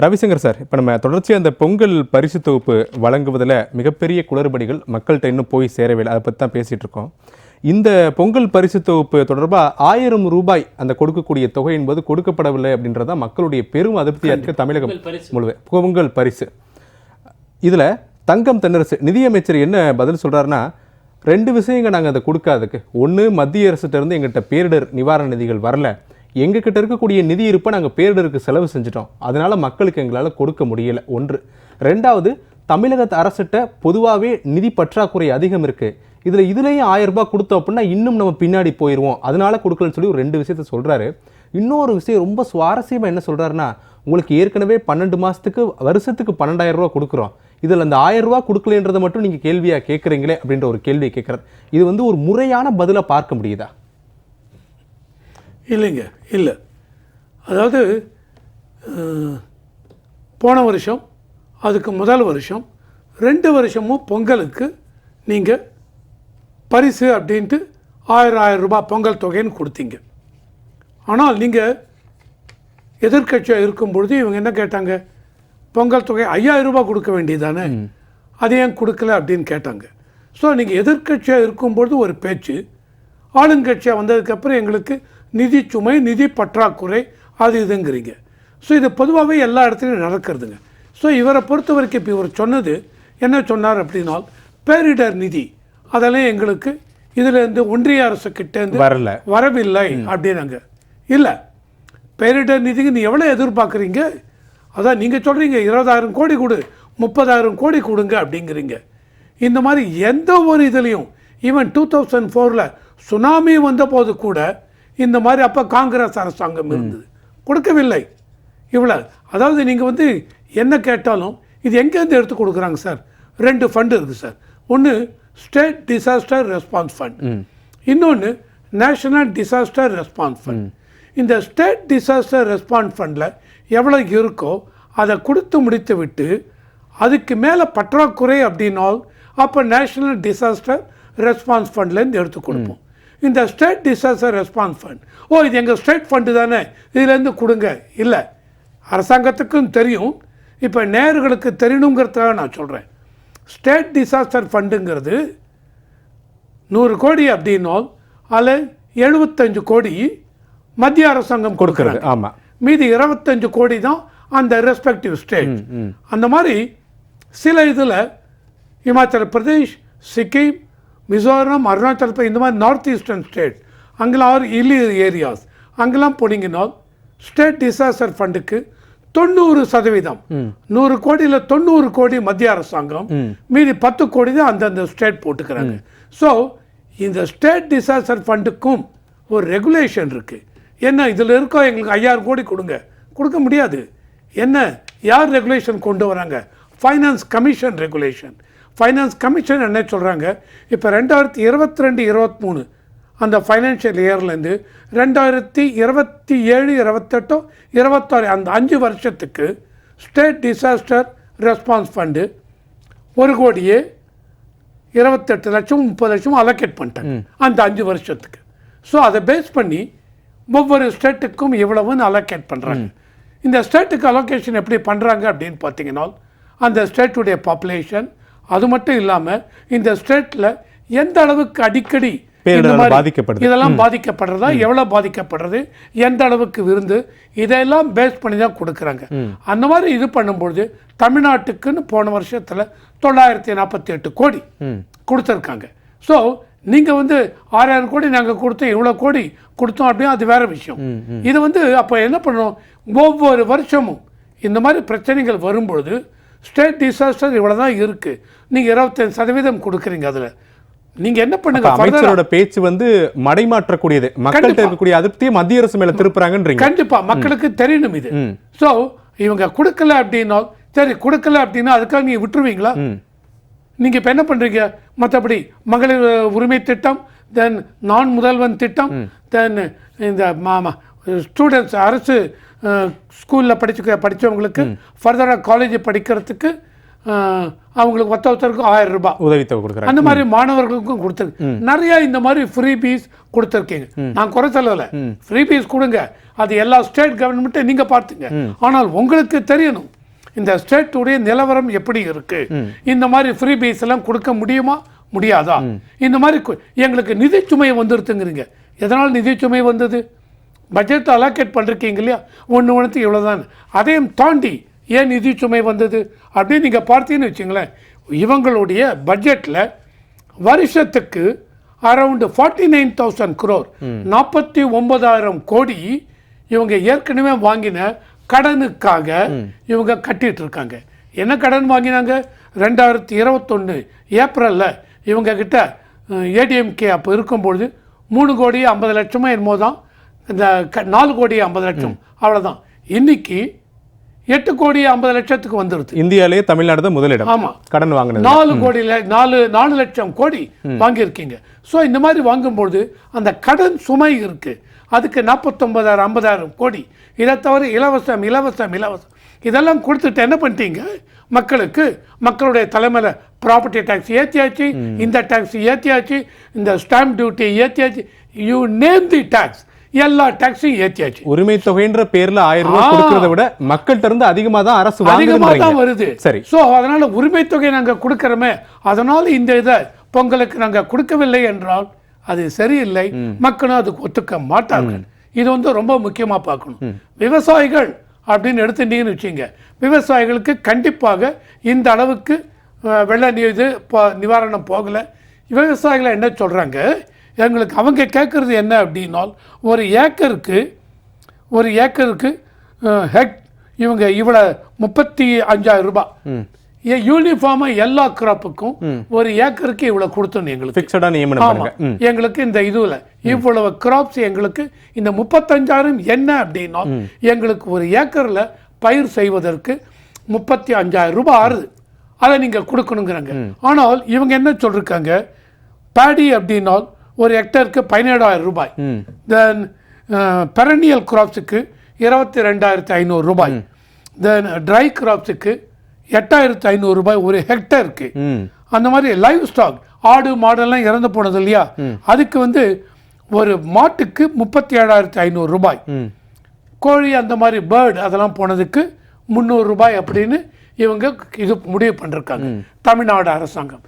Ravishankar sir இப்போ நம்ம தொடர்ச்சியாக அந்த பொங்கல் பரிசு தொகுப்பு வழங்குவதில் மிகப்பெரிய குளறுபடிகள் மக்கள்கிட்ட இன்னும் போய் சேரவில்லை அதை பற்றி தான் பேசிகிட்டு இருக்கோம். இந்த பொங்கல் பரிசு தொகுப்பு தொடர்பாக ஆயிரம் ரூபாய் அந்த கொடுக்கக்கூடிய தொகை என்பது கொடுக்கப்படவில்லை அப்படின்றதா மக்களுடைய பெரும் அதிருப்தியாக இருக்க தமிழகம் முழுவதும். பொங்கல் பரிசு. இதில் தங்கம் தென்னரசு நிதியமைச்சர் என்ன பதில் சொல்றாருன்னா ரெண்டு விஷயங்க நாங்கள் அதை கொடுக்காததுக்கு. ஒன்று மத்திய அரசுகிட்ட இருந்து எங்கள்கிட்ட பேரிடர் நிவாரண நிதிகள் வரல. எங்ககிட்ட இருக்கக்கூடிய நிதி இருப்பை நாங்கள் பேரிடருக்கு செலவு செஞ்சுட்டோம். அதனால் மக்களுக்கு எங்களால் கொடுக்க முடியல. ஒன்று. ரெண்டாவது தமிழக அரசிட்ட பொதுவாகவே நிதி பற்றாக்குறை அதிகம் இருக்குது இதில் இதுலேயும் ஆயிரம் ரூபாய் கொடுத்தோம் அப்படின்னா இன்னும் நம்ம பின்னாடி போயிடுவோம் அதனால கொடுக்கலன்னு சொல்லி ஒரு ரெண்டு விஷயத்த சொல்கிறாரு இன்னொரு விஷயம் ரொம்ப சுவாரஸ்யமாக என்ன சொல்கிறாருன்னா உங்களுக்கு ஏற்கனவே பன்னெண்டு மாதத்துக்கு வருஷத்துக்கு பன்னெண்டாயிரம் ரூபா கொடுக்குறோம். இதில் அந்த ஆயிரம் ரூபா கொடுக்கலன்றதை மட்டும் நீங்கள் கேள்வியாக கேட்குறீங்களே அப்படின்ற ஒரு கேள்வியை கேட்குறாரு இது வந்து ஒரு முறையான பதிலாக பார்க்க முடியுதா? இல்லைங்க இல்லை. அதாவது போன வருஷம் அதுக்கு முதல் வருஷம் ரெண்டு வருஷமும் பொங்கலுக்கு நீங்கள் பரிசு அப்படின்ட்டு ஆயிரம் ஆயிரம் ரூபாய் பொங்கல் தொகைன்னு கொடுத்தீங்க. ஆனால் நீங்கள் எதிர்க்கட்சியாக இருக்கும் பொழுது இவங்க என்ன கேட்டாங்க? பொங்கல் தொகை ஐயாயிரம் ரூபாய் கொடுக்க வேண்டியதானே? அது ஏன் கொடுக்கல அப்படின்னு கேட்டாங்க. ஸோ நீங்கள் எதிர்க்கட்சியாக இருக்கும்பொழுது ஒரு பேச்சு ஆளுங்கட்சியாக வந்ததுக்கப்புறம் எங்களுக்கு நிதி சுமை நிதி பற்றாக்குறை அது இதுங்கிறீங்க. ஸோ இது பொதுவாகவே எல்லா இடத்துலையும் நடக்கிறதுங்க. ஸோ இவரை பொறுத்த வரைக்கும் இப்போ இவர் சொன்னது என்ன சொன்னார் அப்படின்னால் பேரிடர் நிதி அதெல்லாம் எங்களுக்கு இதுலேருந்து ஒன்றிய அரசு கிட்டேருந்து வரல. வரவில்லை அப்படின்னாங்க. இல்லை. பேரிடர் நிதிக்கு நீ எவ்வளோ எதிர்பார்க்குறீங்க? அதான் நீங்கள் சொல்கிறீங்க இருபதாயிரம் கோடி கொடு முப்பதாயிரம் கோடி கொடுங்க அப்படிங்கிறீங்க. இந்த மாதிரி எந்த ஒரு இதுலேயும் ஈவன் டூ தௌசண்ட் ஃபோரில் சுனாமி வந்த போது கூட இந்த மாதிரி அப்போ காங்கிரஸ் அரசாங்கம் இருந்தது. கொடுக்கவில்லை. இவ்வளோ அதாவது நீங்கள் வந்து என்ன கேட்டாலும் இது எங்கேருந்து எடுத்து கொடுக்குறாங்க சார்? ரெண்டு ஃபண்டு இருக்குது சார். ஒன்று ஸ்டேட் டிசாஸ்டர் ரெஸ்பான்ஸ் ஃபண்ட் இன்னொன்று நேஷனல் டிசாஸ்டர் ரெஸ்பான்ஸ் ஃபண்ட் இந்த ஸ்டேட் டிசாஸ்டர் ரெஸ்பான்ஸ் ஃபண்டில் எவ்வளோ இருக்கோ அதை கொடுத்து முடித்து விட்டு அதுக்கு மேலே பற்றாக்குறை அப்படின்னால் அப்போ நேஷனல் டிசாஸ்டர் ரெஸ்பான்ஸ் ஃபண்ட்லேருந்து எடுத்து கொடுப்போம். இந்த ஸ்டேட் டிசாஸ்டர் ரெஸ்பான்ஸ் ஃபண்ட். ஓ இது எங்கள் ஸ்டேட் ஃபண்டு தானே? இதுலேருந்து கொடுங்க. இல்லை. அரசாங்கத்துக்கும் தெரியும். இப்போ நேயர்களுக்கு தெரியணுங்கிறதுக்காக நான் சொல்கிறேன். ஸ்டேட் டிசாஸ்டர் ஃபண்டுங்கிறது நூறு கோடி அப்படின்னால் அதில் எழுபத்தஞ்சு கோடி மத்திய அரசாங்கம் கொடுக்கறது. கொடுக்குறாங்க ஆமாம். மீதி இருபத்தஞ்சு கோடி தான் அந்த ரெஸ்பெக்டிவ் ஸ்டேட் அந்த மாதிரி சில இதில் இமாச்சல பிரதேஷ் சிக்கிம் மிசோரம் அருணாச்சல் பிரதேஷ் இந்த மாதிரி நார்த் ஈஸ்டர்ன் ஸ்டேட் அங்கெல்லாம் ஆர் இல்லி ஏரியாஸ் அங்கெல்லாம் போனீங்கன்னா ஸ்டேட் டிசாஸ்டர் ஃபண்டுக்கு தொண்ணூறு சதவீதம். நூறு கோடியில் தொண்ணூறு கோடி மத்திய அரசாங்கம் மீதி பத்து கோடி தான் அந்தந்த ஸ்டேட் போட்டுக்கிறாங்க. ஸோ இந்த ஸ்டேட் டிசாஸ்டர் ஃபண்டுக்கும் ஒரு ரெகுலேஷன் இருக்குது என்ன இதில் இருக்கோ எங்களுக்கு ஐயாயிரம் கோடி கொடுங்க. கொடுக்க முடியாது. என்ன யார் ரெகுலேஷன் கொண்டு வராங்க? Finance commission regulation finance commission என்ன சொல்கிறாங்க இப்போ ரெண்டாயிரத்தி இருபத்தி ரெண்டு இருபத்தி மூணு அந்த ஃபைனான்ஷியல் இயர்லேருந்து ரெண்டாயிரத்தி இருபத்தி ஏழு இருபத்தெட்டோ இருபத்தாறு அந்த அஞ்சு வருஷத்துக்கு ஸ்டேட் டிசாஸ்டர் ரெஸ்பான்ஸ் ஃபண்டு ஒரு கோடியே இருபத்தெட்டு லட்சம் முப்பது லட்சம் அலோகேட் பண்ணிட்டாங்க. அந்த அஞ்சு வருஷத்துக்கு. ஸோ அதை பேஸ் பண்ணி ஒவ்வொரு ஸ்டேட்டுக்கும் இவ்வளவுன்னு அலோகேட் பண்ணுறாங்க இந்த ஸ்டேட்டுக்கு அலோகேஷன் எப்படி பண்ணுறாங்க அப்படின்னு பார்த்தீங்கன்னா அந்த ஸ்டேட்டுடைய பாப்புலேஷன் அது மட்டும் இல்லாமல் இந்த ஸ்டேட்டில் எந்த அளவுக்கு அடிக்கடி பாதிக்கப்படுது. இதெல்லாம் பாதிக்கப்படுறதா எவ்வளோ பாதிக்கப்படுறது எந்த அளவுக்கு விருந்து இதையெல்லாம் பேஸ் பண்ணி தான் கொடுக்குறாங்க. அந்த மாதிரி இது பண்ணும்பொழுது தமிழ்நாட்டுக்குன்னு போன வருஷத்தில் தொள்ளாயிரத்தி நாற்பத்தி எட்டு கோடி கொடுத்துருக்காங்க. ஸோ நீங்கள் வந்து ஆறாயிரம் கோடி நாங்கள் கொடுத்தோம் இவ்வளோ கோடி கொடுத்தோம் அப்படின்னா அது வேற விஷயம். இது வந்து அப்போ என்ன பண்ணணும்? ஒவ்வொரு வருஷமும் இந்த மாதிரி பிரச்சனைகள் வரும்பொழுது ஸ்டேட் டிசாஸ்டர் இவ்வளோ தான் இருக்குது நீங்கள் இருபத்தஞ்சு சதவீதம் கொடுக்குறீங்க அதில். நீங்கள் என்ன பண்ணுங்க? அமைச்சரோட பேச்சு வந்து மடைமாற்றக்கூடியது. மக்கள்கிட்ட. இருக்கக்கூடிய அதிருப்தியை மத்திய அரசு மேல திருப்புறாங்கன்றீங்க. கண்டிப்பா. மக்களுக்கு தெரியணும் இது. ஸோ இவங்க கொடுக்கல அப்படின்னா சரி கொடுக்கல அப்படின்னா அதுக்காக நீங்க விட்டுருவீங்களா? நீங்க இப்ப என்ன பண்றீங்க? மற்றபடி மகளிர் உரிமை திட்டம் தென் நான் முதல்வன் திட்டம் தென் இந்த ஸ்டூடெண்ட்ஸ் அரசு ஸ்கூலில் படிச்சு படித்தவங்களுக்கு ஃபர்தராக காலேஜ் படிக்கிறதுக்கு அவங்களுக்கு ஒத்த ஒருத்தருக்கு ஆயிரம் ரூபாய். உதவித்தொகை கொடுக்குறாங்க. அந்த மாதிரி மாணவர்களுக்கும் கொடுத்துருக்கு நிறைய இந்த மாதிரி ஃப்ரீ பீஸ் கொடுத்துருக்கீங்க. நான் குறை சொல்லலை. ஃப்ரீ பீஸ் கொடுங்க. அது எல்லா ஸ்டேட் கவர்மெண்ட்டும் நீங்க பார்த்துங்க. ஆனால் உங்களுக்கு தெரியணும் இந்த ஸ்டேட்டுடைய நிலவரம் எப்படி இருக்கு? இந்த மாதிரி ஃப்ரீ பீஸ் எல்லாம் கொடுக்க முடியுமா? முடியாதா? இந்த மாதிரி எங்களுக்கு நிதிச்சுமை வந்துருத்துங்கிறீங்க எதனால் நிதிச்சுமை வந்தது? பட்ஜெட் அலோகேட் பண்ணிருக்கீங்க இல்லையா? ஒன்று ஒன்றுக்கு இவ்வளோதான் அதையும் தாண்டி ஏன் நிதிச்சுமை வந்தது? அப்படின்னு நீங்கள் பார்த்தீங்கன்னு வச்சுங்களேன் இவங்களுடைய பட்ஜெட்டில் வருஷத்துக்கு around forty nine thousand crore நாற்பத்தி ஒன்பதாயிரம் கோடி இவங்க ஏற்கனவே வாங்கின கடனுக்காக இவங்க கட்டிட்டு இருக்காங்க. என்ன கடன் வாங்கினாங்க? ரெண்டாயிரத்தி இருபத்தொன்று ஏப்ரலில் இவங்க கிட்ட ஏடிஎம்கே அப்போ இருக்கும்பொழுது மூணு கோடி ஐம்பது லட்சமோ என்னமோ தான் இந்த க- நாலு கோடி ஐம்பது லட்சம். அவ்வளோதான் இன்னைக்கு எட்டு கோடி ஐம்பது லட்சத்துக்கு வந்துடுது இந்தியாவிலேயே தமிழ்நாடு தான் முதலிடம். ஆமா. கடன் வாங்கினது. நாலு கோடியில் நாலு நாலு லட்சம் கோடி வாங்கியிருக்கீங்க. ஸோ இந்த மாதிரி வாங்கும்போது அந்த கடன் சுமை இருக்கு. அதுக்கு நாற்பத்தொன்பதாயிரம் ஐம்பதாயிரம் கோடி. இதை தவிர இலவசம் இலவசம் இலவசம். இதெல்லாம் கொடுத்துட்டு என்ன பண்ணிட்டீங்க? மக்களுக்கு மக்களுடைய தலைமையில் ப்ராப்பர்ட்டி டேக்ஸ் ஏற்றியாச்சு இந்த டேக்ஸ் ஏற்றியாச்சு இந்த ஸ்டாம்ப் டியூட்டி ஏற்றியாச்சு யூ நேம் தி டேக்ஸ் எல்லா டேக்ஸையும் ஏற்றியாச்சு உரிமை தொகைன்ற பேர்ல ஆயிரம் ரூபாய். கொடுக்கறத விட மக்கள்கிட்ட இருந்து அதிகமா தான் அரசு அதிகமாக தான் வருது. சரி. ஸோ அதனால உரிமை தொகை நாங்கள் கொடுக்கறோமே. அதனால இந்த இதை பொங்கலுக்கு நாங்கள் கொடுக்கவில்லை என்றால் அது சரியில்லை. மக்களும் அதுக்கு ஒத்துக்க மாட்டார்கள். இது வந்து ரொம்ப முக்கியமா பார்க்கணும். விவசாயிகள் அப்படின்னு எடுத்துட்டீங்கன்னு வச்சுங்க விவசாயிகளுக்கு கண்டிப்பாக இந்த அளவுக்கு வெள்ள நீ இது நிவாரணம் போகலை. விவசாயிகள் என்ன சொல்றாங்க? எங்களுக்கு அவங்க கேட்குறது என்ன அப்படின்னால் ஒரு ஏக்கருக்கு ஒரு ஏக்கருக்கு ஹெக் இவங்க இவ்வளோ முப்பத்தி அஞ்சாயிரம் ரூபாய். யூனிஃபார்மாக எல்லா கிராப்புக்கும் ஒரு ஏக்கருக்கு இவ்வளோ கொடுத்தோம் எங்களுக்கு. பிக்சடா நியமனம். எங்களுக்கு இந்த இதுல இவ்வளவு கிராப்ஸ் எங்களுக்கு இந்த முப்பத்தஞ்சாயிரம் என்ன அப்படின்னா எங்களுக்கு ஒரு ஏக்கர்ல பயிர் செய்வதற்கு முப்பத்தி அஞ்சாயிரம் ரூபாய் ஆறுது. அதை நீங்க கொடுக்கணுங்கிறாங்க. ஆனால் இவங்க என்ன சொல்லிருக்காங்க? பேடி அப்படின்னால் ஒரு ஹெக்டருக்கு பதினேழாயிரம் ரூபாய். தென் பெரனியல் கிராப்ஸுக்கு இருபத்தி ரெண்டாயிரத்தி ஐநூறு ரூபாய். தென் ட்ரை கிராப்ஸுக்கு எட்டாயிரத்தி ஐநூறு ரூபாய் ஒரு ஹெக்டருக்கு அந்த மாதிரி லைவ் ஸ்டாக் ஆடு மாடெல்லாம் இறந்து போனது இல்லையா? அதுக்கு வந்து ஒரு மாட்டுக்கு முப்பத்தி ஏழாயிரத்தி ஐநூறு ரூபாய். கோழி அந்த மாதிரி பேர்டு அதெல்லாம் போனதுக்கு முந்நூறு ரூபாய் அப்படின்னு இவங்க இது முடிவு பண்ணிருக்காங்க. தமிழ்நாடு அரசாங்கம்.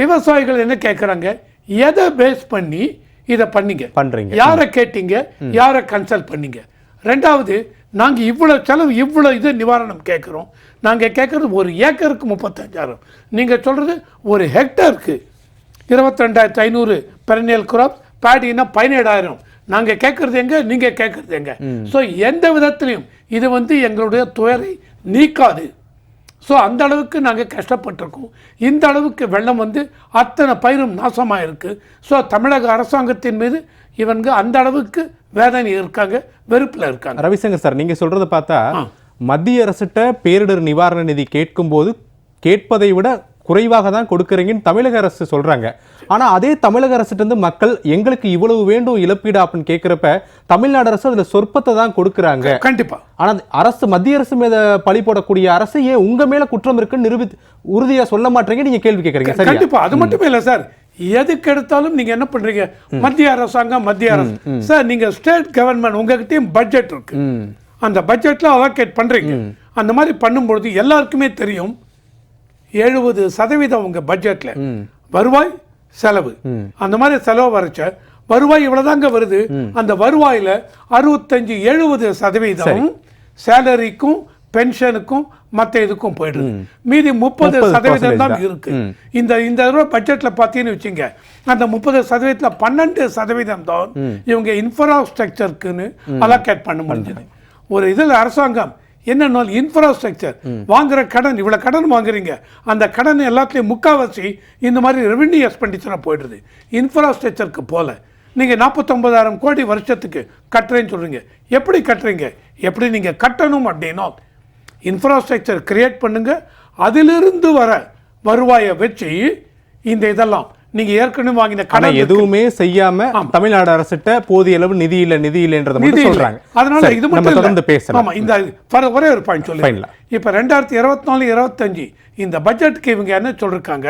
விவசாயிகள் என்ன கேட்குறாங்க எதை பேஸ் பண்ணி இதை பண்ணீங்க? பண்றீங்க. யாரை கேட்டீங்க? யாரை கன்சல்ட் பண்ணீங்க? ரெண்டாவது நாங்க இவ்வளவு செலவு இவ்வளவு இது நிவாரணம் கேட்குறோம். நாங்க கேட்கறது ஒரு ஏக்கருக்கு முப்பத்தஞ்சாயிரம். நீங்க சொல்றது ஒரு ஹெக்டருக்கு இருபத்தி ரெண்டாயிரத்தி ஐநூறு பெரனியல் கிராப் பேடினா பதினேழாயிரம். நாங்க கேட்கறது எங்க? நீங்க கேட்கறது எங்க? ஸோ எந்த விதத்திலையும் இது வந்து எங்களுடைய துயரை நீக்காது. ஸோ அந்த அளவுக்கு நாங்கள் கஷ்டப்பட்டிருக்கோம். இந்த அளவுக்கு வெள்ளம் வந்து அத்தனை பயிரும் நாசமாக இருக்கு ஸோ தமிழக அரசாங்கத்தின் மீது இவங்க அந்த அளவுக்கு வேதனை இருக்காங்க வெறுப்பில் இருக்காங்க. ரவிசங்கர் சார் நீங்க சொல்றத பார்த்தா மத்திய அரசிட்ட பேரிடர் நிவாரண நிதி கேட்கும்போது கேட்பதை விட குறைவாக தான் கொடுக்குறீங்கன்னு தமிழக அரசு சொல்றாங்க. ஆனா அதே தமிழக அரசிட்ட இருந்து மக்கள் எங்களுக்கு இவ்வளவு வேண்டும் இழப்பீடு அப்படின்னு கேட்கிறப்ப தமிழ்நாடு அரசு அதுல சொற்பத்தை தான் கொடுக்குறாங்க. கண்டிப்பா. ஆனா அரசு மத்திய அரசு மீத பழி போடக்கூடிய அரசு ஏன் உங்க மேல குற்றம் இருக்குன்னு நிரூபி உறுதியா சொல்ல மாட்டீங்க நீங்க கேள்வி கேட்கறீங்க சரியா? கண்டிப்பா. அது மட்டுமே இல்லை சார். எதுக்கு எடுத்தாலும் நீங்க என்ன பண்றீங்க? மத்திய அரசாங்கம் மத்திய அரசு. சார் நீங்க ஸ்டேட் கவர்மெண்ட் உங்ககிட்டயும் பட்ஜெட் இருக்கு. அந்த பட்ஜெட்ல அலோகேட் பண்றீங்க. அந்த மாதிரி பண்ணும்பொழுது எல்லாருக்குமே தெரியும் எழுபது சதவீதம் உங்க பட்ஜெட்ல வருவாய் செலவு. அந்த மாதிரி செலவு வரைச்ச வருவாய் இவ்வளவுதாங்க வருது. அந்த வருவாயில அறுபத்தஞ்சு எழுபது சதவீதம் சேலரிக்கும் பென்ஷனுக்கும் மத்த இதுக்கும் போயிடுது. மீதி முப்பது 30% சதவீதம் தான். இருக்கு. இந்த இந்த தடவை பட்ஜெட்ல பார்த்தீங்கன்னு வச்சுங்க அந்த முப்பது சதவீதத்துல பன்னெண்டு சதவீதம் தான் இவங்க இன்ஃப்ராஸ்ட்ரக்சருக்குன்னு அலோகேட் பண்ண முடிஞ்சது. ஒரு இதில் அரசாங்கம் என்னன்னா இன்ஃப்ராஸ்ட்ரக்சர் வாங்குற கடன் இவ்வளவு கடன் வாங்குறீங்க. அந்த கடன் எல்லாத்துலயும் முக்காவாசி இந்த மாதிரி ரெவென்யூ எக்ஸ்பெண்டிச்சராக போயிடுது. இன்ஃப்ராஸ்ட்ரக்சருக்கு போல. நீங்க நாற்பத்தொன்பதாயிரம் கோடி வருஷத்துக்கு கட்டுறேன்னு சொல்றீங்க. எப்படி கட்டுறீங்க? எப்படி நீங்க கட்டணும் அப்படின்னா இன்ஃப்ராஸ்ட்ரக்சர் கிரியேட் பண்ணுங்க. அதிலிருந்து வர வருவாயை வச்சு இந்த இதெல்லாம் நீங்க ஏற்கனவே வாங்கின கடன் எதுவுமே செய்யாம தமிழ்நாடு அரசிட்ட போதிய அளவு நிதி இல்ல நிதி இல்லைன்றத மட்டும். சொல்றாங்க. அதனால இது மட்டும் தொடர்ந்து. பேசலாம். ஆமா இந்த ஒரே ஒரு பாயிண்ட் சொல்லி. இப்ப ரெண்டாயிரத்தி இருபத்தி நாலு இருபத்தஞ்சு இந்த பட்ஜெட்டுக்கு இவங்க என்ன சொல்லிருக்காங்க?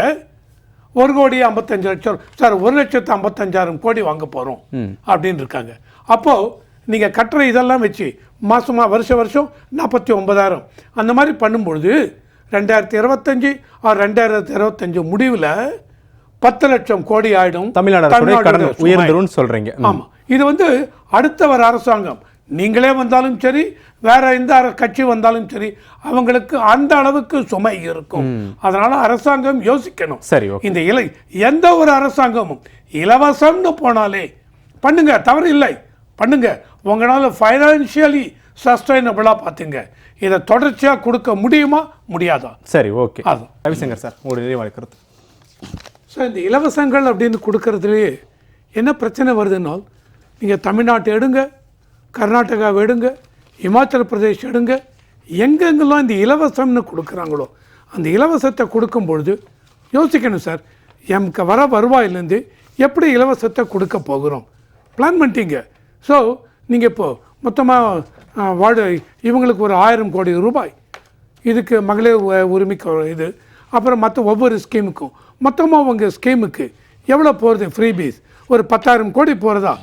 ஒரு கோடி ஐம்பத்தஞ்சு லட்சம் சார் ஒரு லட்சத்து ஐம்பத்தஞ்சாயிரம் கோடி வாங்க போறோம் அப்படின்னு இருக்காங்க. அப்போ நீங்க கட்டுற இதெல்லாம் வச்சு மாசமா வருஷம் வருஷம் நாற்பத்தி ஒன்பதாயிரம். அந்த மாதிரி பண்ணும்பொழுது ரெண்டாயிரத்தி இருபத்தஞ்சு ஆர் ரெண்டாயிரத்தி இருபத்தஞ்சு முடிவில் பத்து லட்சம் கோடி ஆயிடும். தமிழ்நாடு. உயர்ந்துரும்னு சொல்றீங்க. ஆமா. இது வந்து அடுத்த வர அரசாங்கம். நீங்களே வந்தாலும் சரி வேற எந்த கட்சி வந்தாலும் சரி அவங்களுக்கு அந்த அளவுக்கு சுமை இருக்கும். அதனால அரசாங்கம் யோசிக்கணும். சரி ஓகே. இந்த இலை எந்த ஒரு அரசாங்கமும் இலவசம்னு போனாலே பண்ணுங்க தவறு இல்லை. பண்ணுங்க. உங்களால ஃபைனான்சியலி சஸ்டைனபிளா பார்த்துங்க. இதை தொடர்ச்சியா கொடுக்க முடியுமா? முடியாதா? சரி ஓகே. அது. ரவிசங்கர் சார் உங்களுடைய நிறைவான கருத்து. ஸோ இந்த இலவசங்கள் அப்படின்னு கொடுக்கறதுலேயே என்ன பிரச்சனை வருதுன்னால் நீங்கள் தமிழ்நாட்டை எடுங்க கர்நாடகாவை எடுங்க இமாச்சல பிரதேஷ் எடுங்க எங்கெங்கெல்லாம் இந்த இலவசம்னு கொடுக்குறாங்களோ அந்த இலவசத்தை கொடுக்கும் பொழுது யோசிக்கணும் சார் எமக்கு வர வருவாயிலேருந்து எப்படி இலவசத்தை கொடுக்க போகிறோம்? பிளான் பண்ணிட்டீங்க. ஸோ நீங்கள் இப்போ மொத்தமாக வார்டு இவங்களுக்கு ஒரு ஆயிரம் கோடி ரூபாய். இதுக்கு மகளிர் உரிமைக்கு இது. அப்புறம் மற்ற ஒவ்வொரு ஸ்கீமுக்கும் மொத்தமாக உங்கள் ஸ்கீமுக்கு எவ்வளோ போகிறது ஃப்ரீ பீஸ் ஒரு பத்தாயிரம் கோடி போகிறதா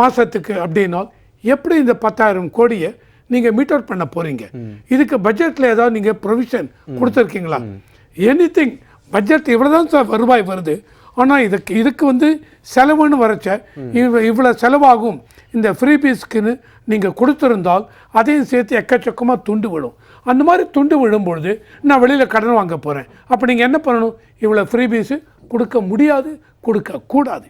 மாதத்துக்கு அப்படின்னா எப்படி இந்த பத்தாயிரம் கோடியை நீங்கள் மீட் அவுட் பண்ண போகிறீங்க இதுக்கு பட்ஜெட்டில் ஏதாவது நீங்கள் ப்ரொவிஷன் கொடுத்துருக்கீங்களா? எனி திங் பட்ஜெட் இவ்வளோ தான் சார் வருவாய் வருது. ஆனால் இதுக்கு இதுக்கு வந்து செலவுன்னு வரைச்ச இவ் இவ்வளோ செலவாகும். இந்த ஃப்ரீ பீஸ்க்குன்னு நீங்கள் கொடுத்துருந்தால் அதையும் சேர்த்து எக்கச்சக்கமாக துண்டு விடும் அந்த மாதிரி துண்டு விழும்பொழுது நான் வெளியில் கடன் வாங்க போகிறேன் அப்போ நீங்கள் என்ன பண்ணணும்? இவ்வளோ ஃப்ரீபீஸு கொடுக்க முடியாது கொடுக்க கூடாது.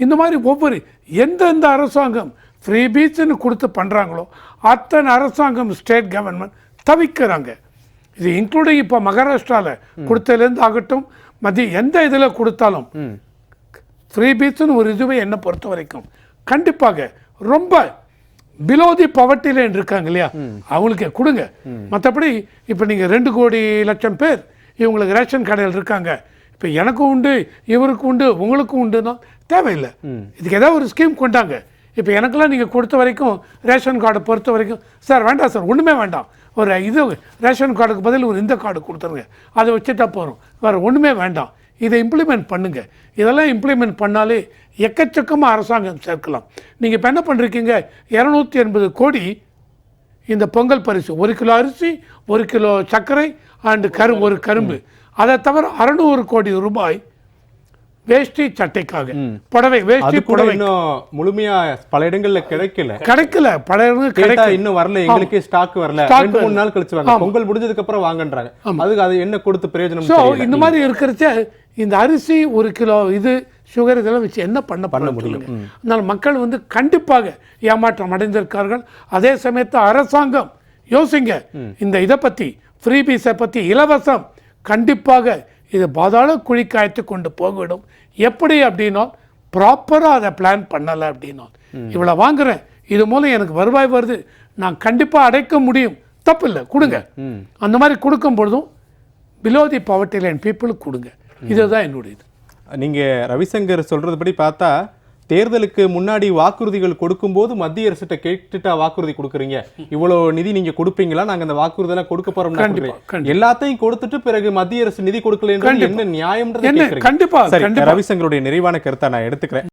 இந்த மாதிரி ஒவ்வொரு எந்தெந்த அரசாங்கம் ஃப்ரீபீஸ்ன்னு கொடுத்து பண்ணுறாங்களோ அத்தனை அரசாங்கம் ஸ்டேட் கவர்மெண்ட் தவிக்கிறாங்க. இது இன்க்ளூடிங் இப்போ மகாராஷ்டிராவில் கொடுத்ததுலேருந்து ஆகட்டும் மத்திய எந்த இதில் கொடுத்தாலும் ஃப்ரீ பீச்னு ஒரு இதுவே என்னை பொறுத்த வரைக்கும் கண்டிப்பாக ரொம்ப பிலோ தி பவர்ட்டி லைன் இருக்காங்க இல்லையா அவங்களுக்கு கொடுங்க. மற்றபடி இப்போ நீங்கள் ரெண்டு கோடி லட்சம் பேர் இவங்களுக்கு ரேஷன் கடையில் இருக்காங்க. இப்போ எனக்கும் உண்டு இவருக்கும் உண்டு உங்களுக்கும் உண்டுன்னா தேவையில்லை. இதுக்கு ஏதாவது ஒரு ஸ்கீம் கொண்டாங்க. இப்போ எனக்கெல்லாம் நீங்கள் கொடுத்த வரைக்கும் ரேஷன் கார்டை பொறுத்த வரைக்கும் சார் வேண்டாம் சார் ஒன்றுமே வேண்டாம். ஒரு இது ரேஷன் கார்டுக்கு பதில் ஒரு இந்த கார்டு கொடுத்துருங்க. அதை வச்சுட்டா போகிறோம் வேறு ஒன்றுமே வேண்டாம். இதை இம்ப்ளிமெண்ட் பண்ணுங்கள் இதெல்லாம் இம்ப்ளிமெண்ட் பண்ணாலே எக்கச்சக்கமாக அரசாங்கம் சேர்க்கலாம். நீங்கள் இப்போ என்ன பண்ணுறீங்க இரநூத்தி எண்பது கோடி இந்த பொங்கல் பரிசு. ஒரு கிலோ அரிசி ஒரு கிலோ சர்க்கரை அண்டு கரு ஒரு கரும்பு. அதை தவிர அறநூறு கோடி ரூபாய் வேஷ்டி சட்டைக்காக. புடவை வேஷ்டி புடவை. இன்னும் முழுமையா பல இடங்கள்ல கிடைக்கல. கிடைக்கல. பல இடங்கள் கிடைக்கல. இன்னும் வரல. எங்களுக்கே ஸ்டாக் வரல. ரெண்டு மூணு. நாள் கழிச்சு வாங்க பொங்கல் முடிஞ்சதுக்கு அப்புறம் வாங்கன்றாங்க அதுக்கு அது என்ன கொடுத்து பிரயோஜனம் ஸோ. இந்த மாதிரி இருக்கிறச்ச இந்த அரிசி ஒரு கிலோ இது சுகர் இதெல்லாம் வச்சு என்ன பண்ண பண்ண முடியும். அதனால் மக்கள் வந்து கண்டிப்பாக ஏமாற்றம் அடைந்திருக்கார்கள். அதே சமயத்தில் அரசாங்கம் யோசிங்க. இந்த இதை பற்றி ஃப்ரீபீஸை பற்றி இலவசம் கண்டிப்பாக இது பாதாள குழிக்காய்த்து கொண்டு போய்விடும் எப்படி அப்படின்னா ப்ராப்பராக அதை பிளான் பண்ணலை அப்படின்னா இவ்வளோ வாங்குறேன். இது மூலம் எனக்கு வருவாய் வருது. நான் கண்டிப்பாக அடைக்க முடியும். தப்பு இல்லை கொடுங்க அந்த மாதிரி கொடுக்கும் பொழுதும் பிலோ தி பவர்ட்டி லைன் பீப்புளுக்கு கொடுங்க. இதுதான் என்னுடைய இது நீங்க ரவிசங்கர் சொல்றதுபடி பார்த்தா தேர்தலுக்கு முன்னாடி வாக்குறுதிகள் கொடுக்கும்போது மத்திய அரசிட்ட கேட்டுட்டா வாக்குறுதி கொடுக்குறீங்க. இவ்வளவு நிதி நீங்க கொடுப்பீங்களா? நாங்க அந்த வாக்குறுதி எல்லாம் கொடுக்க போறோம் எல்லாத்தையும் கொடுத்துட்டு பிறகு மத்திய அரசு நிதி கொடுக்கலன்றது என்ன சரி கண்டிப்பா. ரவிசங்கருடைய நிறைவான கருத்தை நான் எடுத்துக்கிறேன்.